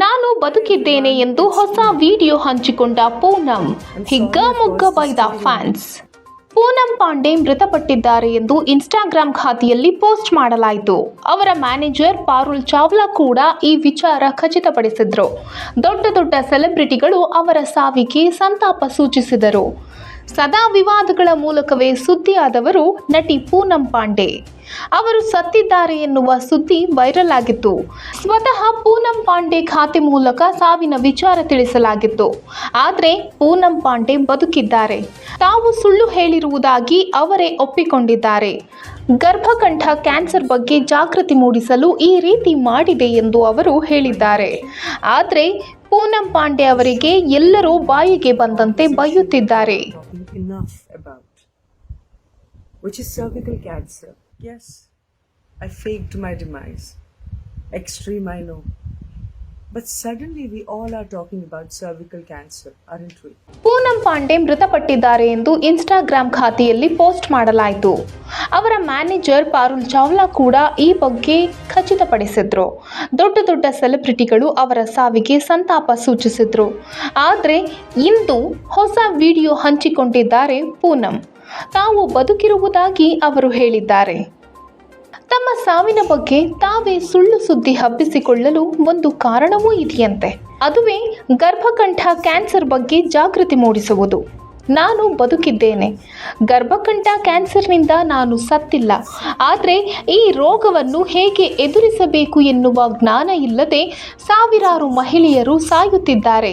ನಾನು ಬದುಕಿದ್ದೇನೆ ಎಂದು ಹೊಸ ವಿಡಿಯೋ ಹಂಚಿಕೊಂಡ ಪೂನಂ. ಹಿಗ್ಗಾಮುಗ್ಗ ಬೈದ ಫ್ಯಾನ್ಸ್ ಪೂನಂ ಪಾಂಡೆ ಮೃತಪಟ್ಟಿದ್ದಾರೆ ಎಂದು ಇನ್ಸ್ಟಾಗ್ರಾಂ ಖಾತೆಯಲ್ಲಿ ಪೋಸ್ಟ್ ಮಾಡಲಾಯಿತು. ಅವರ ಮ್ಯಾನೇಜರ್ ಪಾರುಲ್ ಚಾವ್ಲಾ ಕೂಡ ಈ ವಿಚಾರ ಖಚಿತಪಡಿಸಿದ್ರು. ದೊಡ್ಡ ದೊಡ್ಡ ಸೆಲೆಬ್ರಿಟಿಗಳು ಅವರ ಸಾವಿಗೆ ಸಂತಾಪ ಸೂಚಿಸಿದರು. ಸದಾ ವಿವಾದಗಳ ಮೂಲಕವೇ ಸುದ್ದಿಯಾದವರು ನಟಿ ಪೂನಂ ಪಾಂಡೆ. ಅವರು ಸತ್ತಿದ್ದಾರೆ ಎನ್ನುವ ಸುದ್ದಿ ವೈರಲ್ ಆಗಿತ್ತು. ಸ್ವತಃ ಪೂನಂ ಪಾಂಡೆ ಖಾತೆ ಮೂಲಕ ಸಾವಿನ ವಿಚಾರ ತಿಳಿಸಲಾಗಿತ್ತು. ಆದರೆ ಪೂನಂ ಪಾಂಡೆ ಬದುಕಿದ್ದಾರೆ. ತಾವು ಸುಳ್ಳು ಹೇಳಿರುವುದಾಗಿ ಅವರೇ ಒಪ್ಪಿಕೊಂಡಿದ್ದಾರೆ. ಗರ್ಭಕಂಠ ಕ್ಯಾನ್ಸರ್ ಬಗ್ಗೆ ಜಾಗೃತಿ ಮೂಡಿಸಲು ಈ ರೀತಿ ಮಾಡಿದೆ ಎಂದು ಅವರು ಹೇಳಿದ್ದಾರೆ. ಆದರೆ ಪೂನಂ ಪಾಂಡೆ ಅವರಿಗೆ ಎಲ್ಲರೂ ಬಾಯಿಗೆ ಬಂದಂತೆ ಬಯ್ಯುತ್ತಿದ್ದಾರೆ extreme, i know. But suddenly we all are talking about cervical cancer, aren't we? Poonam Pandey ಮೃತಪಟ್ಟಿದ್ದಾರೆ ಎಂದು ಇನ್ಸ್ಟಾಗ್ರಾಮ್ ಖಾತೆಯಲ್ಲಿ ಪೋಸ್ಟ್ ಮಾಡಲಾಯಿತು. ಅವರ ಮ್ಯಾನೇಜರ್ ಪಾರುಲ್ ಚಾವ್ಲಾ ಕೂಡ ಈ ಬಗ್ಗೆ ಖಚಿತಪಡಿಸಿದ್ರು. ದೊಡ್ಡ ದೊಡ್ಡ ಸೆಲೆಬ್ರಿಟಿಗಳು ಅವರ ಸಾವಿಗೆ ಸಂತಾಪ ಸೂಚಿಸಿದ್ರು. ಆದರೆ ಇಂದು ಹೊಸ ವಿಡಿಯೋ ಹಂಚಿಕೊಂಡಿದ್ದಾರೆ ಪೂನಂ. ತಾವು ಬದುಕಿರುವುದಾಗಿ ಅವರು ಹೇಳಿದ್ದಾರೆ. ತಮ್ಮ ಸಾವಿನ ಬಗ್ಗೆ ತಾವೇ ಸುಳ್ಳು ಸುದ್ದಿ ಹಬ್ಬಿಸಿಕೊಳ್ಳಲು ಒಂದು ಕಾರಣವೂ ಇದೆಯಂತೆ. ಅದುವೇ ಗರ್ಭಕಂಠ ಕ್ಯಾನ್ಸರ್ ಬಗ್ಗೆ ಜಾಗೃತಿ ಮೂಡಿಸುವುದು. ನಾನು ಬದುಕಿದ್ದೇನೆ. ಗರ್ಭಕಂಠ ಕ್ಯಾನ್ಸರ್ನಿಂದ ನಾನು ಸತ್ತಿಲ್ಲ. ಆದರೆ ಈ ರೋಗವನ್ನು ಹೇಗೆ ಎದುರಿಸಬೇಕು ಎನ್ನುವ ಜ್ಞಾನ ಇಲ್ಲದೆ ಸಾವಿರಾರು ಮಹಿಳೆಯರು ಸಾಯುತ್ತಿದ್ದಾರೆ.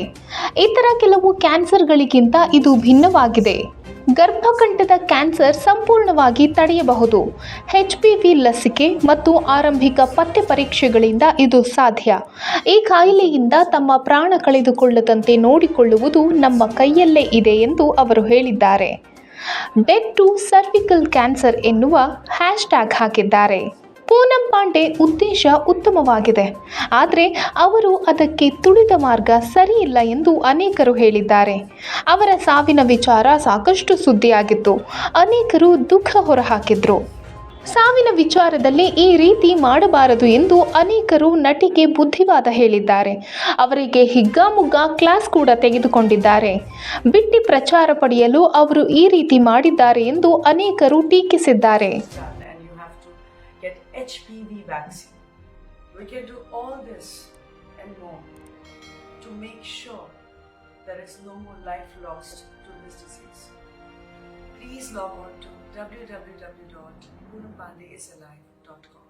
ಇತರ ಕೆಲವು ಕ್ಯಾನ್ಸರ್ಗಳಿಗಿಂತ ಇದು ಭಿನ್ನವಾಗಿದೆ. ಗರ್ಭಕಂಠದ ಕ್ಯಾನ್ಸರ್ ಸಂಪೂರ್ಣವಾಗಿ ತಡೆಯಬಹುದು. ಎಚ್ ಪಿ ವಿ ಲಸಿಕೆ ಮತ್ತು ಆರಂಭಿಕ ಪತ್ತೆ ಪರೀಕ್ಷೆಗಳಿಂದ ಇದು ಸಾಧ್ಯ. ಈ ಕಾಯಿಲೆಯಿಂದ ತಮ್ಮ ಪ್ರಾಣ ಕಳೆದುಕೊಳ್ಳದಂತೆ ನೋಡಿಕೊಳ್ಳುವುದು ನಮ್ಮ ಕೈಯಲ್ಲೇ ಇದೆ ಎಂದು ಅವರು ಹೇಳಿದ್ದಾರೆ. ಡೆತ್ ಟು ಸರ್ವಿಕಲ್ ಕ್ಯಾನ್ಸರ್ ಎನ್ನುವ ಹ್ಯಾಶ್ಟ್ಯಾಗ್ ಹಾಕಿದ್ದಾರೆ. ಪೂನಂ ಪಾಂಡೆ ಉದ್ದೇಶ ಉತ್ತಮವಾಗಿದೆ. ಆದರೆ ಅವರು ಅದಕ್ಕೆ ತುಳಿದ ಮಾರ್ಗ ಸರಿಯಿಲ್ಲ ಎಂದು ಅನೇಕರು ಹೇಳಿದ್ದಾರೆ. ಅವರ ಸಾವಿನ ವಿಚಾರ ಸಾಕಷ್ಟು ಸುದ್ದಿಯಾಗಿತ್ತು. ಅನೇಕರು ದುಃಖ ಹೊರಹಾಕಿದ್ರು. ಸಾವಿನ ವಿಚಾರದಲ್ಲಿ ಈ ರೀತಿ ಮಾಡಬಾರದು ಎಂದು ಅನೇಕರು ನಟಿಗೆ ಬುದ್ಧಿವಾದ ಹೇಳಿದ್ದಾರೆ. ಅವರಿಗೆ ಹಿಗ್ಗಾಮುಗ್ಗ ಕ್ಲಾಸ್ ಕೂಡ ತೆಗೆದುಕೊಂಡಿದ್ದಾರೆ. ಬಿಟ್ಟಿ ಪ್ರಚಾರ ಪಡೆಯಲು ಅವರು ಈ ರೀತಿ ಮಾಡಿದ್ದಾರೆ ಎಂದು ಅನೇಕರು ಟೀಕಿಸಿದ್ದಾರೆ. HPV vaccine. We can do all this and more to make sure there is no more life lost to this disease. Please log on to www.punapandeyisalive.com.